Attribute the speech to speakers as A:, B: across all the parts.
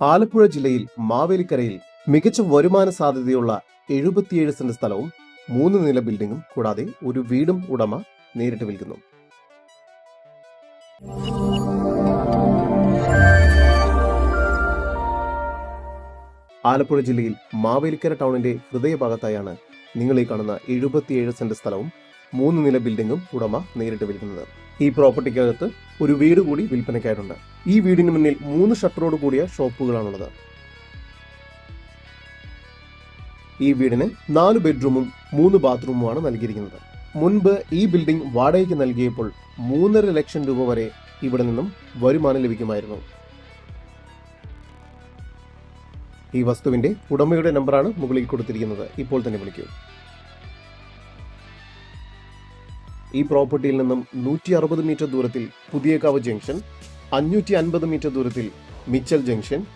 A: ആലപ്പുഴ ജില്ലയിൽ മാവേലിക്കരയിൽ മികച്ച വരുമാന സാധ്യതയുള്ള എഴുപത്തിയേഴ് സെന്റ് സ്ഥലവും മൂന്ന് നില ബിൽഡിംഗും കൂടാതെ ഒരു വീടും ഉടമ നേരിട്ട് വിൽക്കുന്നു. ആലപ്പുഴ ജില്ലയിൽ മാവേലിക്കര ടൗണിന്റെ ഹൃദയഭാഗത്തായാണ് നിങ്ങൾ ഈ കാണുന്ന എഴുപത്തിയേഴ് സെന്റ് സ്ഥലവും മൂന്ന് നില ബിൽഡിംഗും ഉടമ നേരിട്ട് വിൽക്കുന്നത്. ഈ പ്രോപ്പർട്ടിക്കകത്ത് ഒരു വീട് കൂടി വിൽപ്പനയ്ക്കായിട്ടുണ്ട് ഈ വീടിന് മുന്നിൽ മൂന്ന് ഷട്ടറോട് കൂടിയ ഷോപ്പുകളാണുള്ളത്. ഈ വീടിന് നാല് ബെഡ്റൂമും മൂന്ന് ബാത്റൂമുമാണ് നൽകിയിരിക്കുന്നത്. മുൻപ് ഈ ബിൽഡിംഗ് വാടകയ്ക്ക് നൽകിയപ്പോൾ മൂന്നര ലക്ഷം രൂപ വരെ ഇവിടെ നിന്നും വരുമാനം ലഭിക്കുമായിരുന്നു. ഈ വസ്തുവിന്റെ ഉടമയുടെ നമ്പറാണ് മുകളിൽ കൊടുത്തിരിക്കുന്നത്. ഇപ്പോൾ തന്നെ വിളിക്കൂ. ഈ പ്രോപ്പർട്ടിയിൽ നിന്നും നൂറ്റി അറുപത് മീറ്റർ ദൂരത്തിൽ പുതിയകാവ് ജംഗ്ഷൻ അഞ്ഞൂറ്റി അൻപത് മീറ്റർ ദൂരത്തിൽ മിച്ചൽ ജംഗ്ഷൻ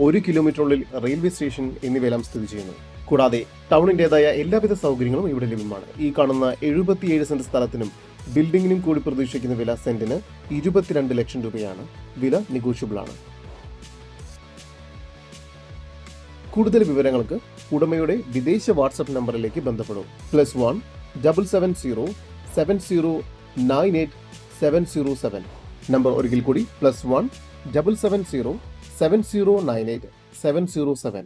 A: ഒരു കിലോമീറ്ററുള്ളിൽ റെയിൽവേ സ്റ്റേഷൻ എന്നിവയെല്ലാം സ്ഥിതി ചെയ്യുന്നു. കൂടാതെ ടൗണിന്റെതായ എല്ലാവിധ സൗകര്യങ്ങളും ഇവിടെ ലഭ്യമാണ്. ഈ കാണുന്ന എഴുപത്തിയേഴ് സെന്റ് സ്ഥലത്തിനും ബിൽഡിങ്ങിനും കൂടി പ്രതീക്ഷിക്കുന്ന വില സെന്റിന് ഇരുപത്തിരണ്ട് ലക്ഷം രൂപയാണ്. വില നെഗോഷ്യബിൾ ആണ് കൂടുതൽ വിവരങ്ങൾക്ക് ഉടമയുടെ വിദേശ വാട്സപ്പ് നമ്പറിലേക്ക് ബന്ധപ്പെടും. Plus one double seven zero seven zero nine eight seven zero seven number ഒരിക്കൽ കൂടി plus one double seven zero seven zero nine eight seven zero seven